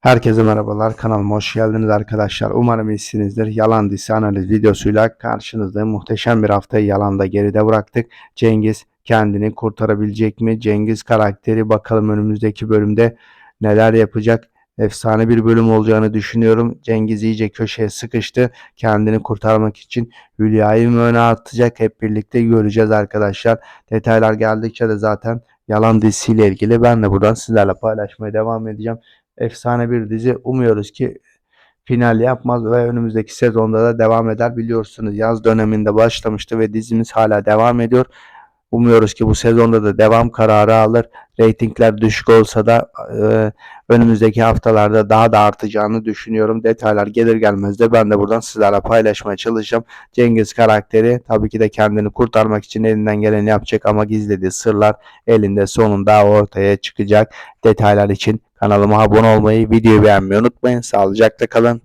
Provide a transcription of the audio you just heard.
Herkese merhabalar. Kanalıma hoş geldiniz arkadaşlar. Umarım iyisinizdir. Yalan dizisi analiz videosuyla karşınızdayım. Muhteşem bir haftayı yalanda geride bıraktık. Cengiz kendini kurtarabilecek mi? Cengiz karakteri bakalım önümüzdeki bölümde neler yapacak? Efsane bir bölüm olacağını düşünüyorum. Cengiz iyice köşeye sıkıştı. Kendini kurtarmak için Hülya'yı mı öne atacak? Hep birlikte göreceğiz arkadaşlar. Detaylar geldikçe de zaten yalan dizisiyle ilgili ben de buradan sizlerle paylaşmaya devam edeceğim efsane bir dizi. Umuyoruz ki final yapmaz ve önümüzdeki sezonda da devam eder. Biliyorsunuz yaz döneminde başlamıştı ve dizimiz hala devam ediyor. Umuyoruz ki bu sezonda da devam kararı alır. Reytingler düşük olsa da e, önümüzdeki haftalarda daha da artacağını düşünüyorum. Detaylar gelir gelmez de ben de buradan sizlerle paylaşmaya çalışacağım. Cengiz karakteri tabii ki de kendini kurtarmak için elinden geleni yapacak ama gizlediği sırlar elinde sonunda ortaya çıkacak. Detaylar için kanalıma abone olmayı, videoyu beğenmeyi unutmayın. Sağlıcakla kalın.